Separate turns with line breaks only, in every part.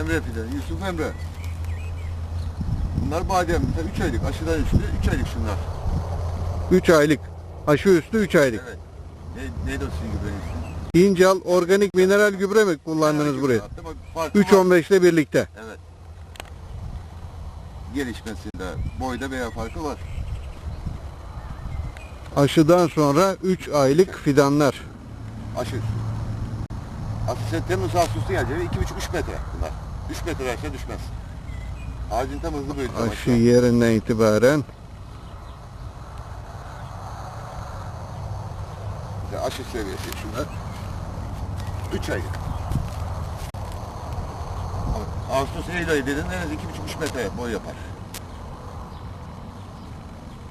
Emre fidan, Yusuf Emre. Bunlar badem. 3 aylık. Aşıdan üstü 3 aylık şunlar.
3 aylık. Aşı üstü 3 aylık.
Evet. Ne, neydi o sizin gübrenin ismi?
İncal organik mineral gübre mi kullandınız buraya?
hatta bak, farkı var.
3.15 ile birlikte.
Evet. Gelişmesinde boyda veya farkı var.
Aşıdan sonra 3 aylık fidanlar.
Aşı. Aslında Temmuz Ağustos'ta gelecek. 2,5-3 metre bunlar. 3 metre aşağı düşmez. Ağacın tam hızlı
Aşı
şu
yerinden itibaren
İşte aşı seviyesi şunlar. 3 aylık. Ama Ağustos Eylül ayı dedin en az 2,5-3 metre boy yapar.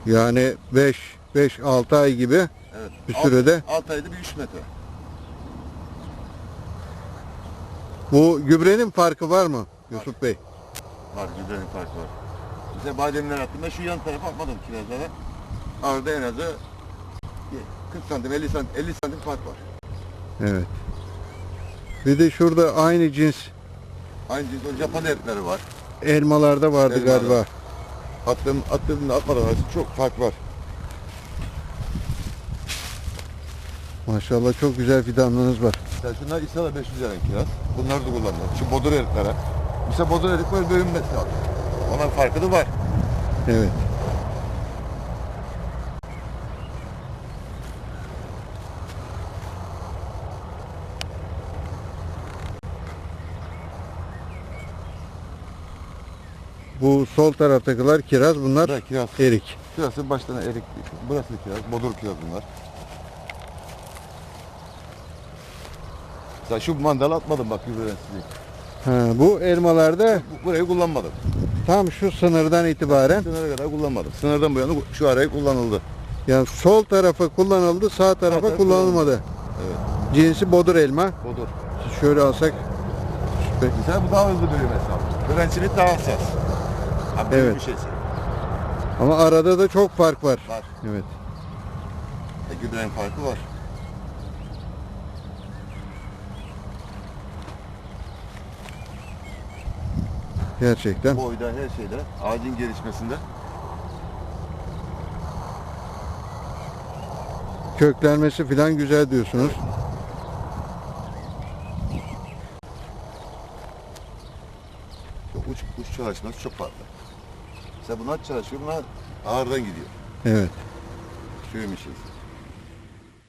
yani 5 5 6 ay gibi
Evet.
Bir sürede-
6 ayda bir 3 metre.
Bu gübrenin farkı var mı Yusuf Bey?
Var gübrenin farkı var. Mesela bademler attım. Ben şu yan tarafa atmadım kirazlara. Arada en azı 40 santim 50 santim 50 santim fark var.
Evet. Bir de şurada aynı cins
Aynı cins o Japon erikleri var.
elmalarda vardı
Elmalar.
galiba.
Attım, attığımda atmadan arası çok fark var.
Maşallah çok güzel fidanlarınız var.
Mesela şunlar İsa'da 500 lira kiraz. Bunlar da kullanılıyor. Şu bodur eriklere. Mesela bodur erik böyle bölünmesi lazım. Onun farkı da var.
Evet. Bu sol taraftakiler kiraz bunlar
Bunlar kiraz.
erik.
Şurası baştan erik. Burası kiraz. Bodur kiraz bunlar. Mesela şu mandalı atmadım bak gübreden sizi.
Ha, bu elmalarda
Bu- Burayı kullanmadım.
tam şu sınırdan itibaren
Sınıra kadar kullanmadım. Sınırdan bu yana şu arayı kullanıldı.
yani sol tarafa kullanıldı sağ tarafa
taraf
kullanılmadı.
Evet.
Cinsi bodur elma.
Bodur.
Şöyle alsak süper.
Mesela bu daha hızlı büyüyor mesela. Öğrencinin daha hassas.
Evet.
bir şeyse.
Ama arada da çok fark var.
Var.
Evet.
E, gübrenin farkı var.
Gerçekten.
Boyda her şeyde, ağacın gelişmesinde.
Köklenmesi falan güzel diyorsunuz.
Çok uç, uç çalışması çok farklı. Mesela bunlar çalışıyor, bunlar ağırdan gidiyor.
Evet.
Şuymuş.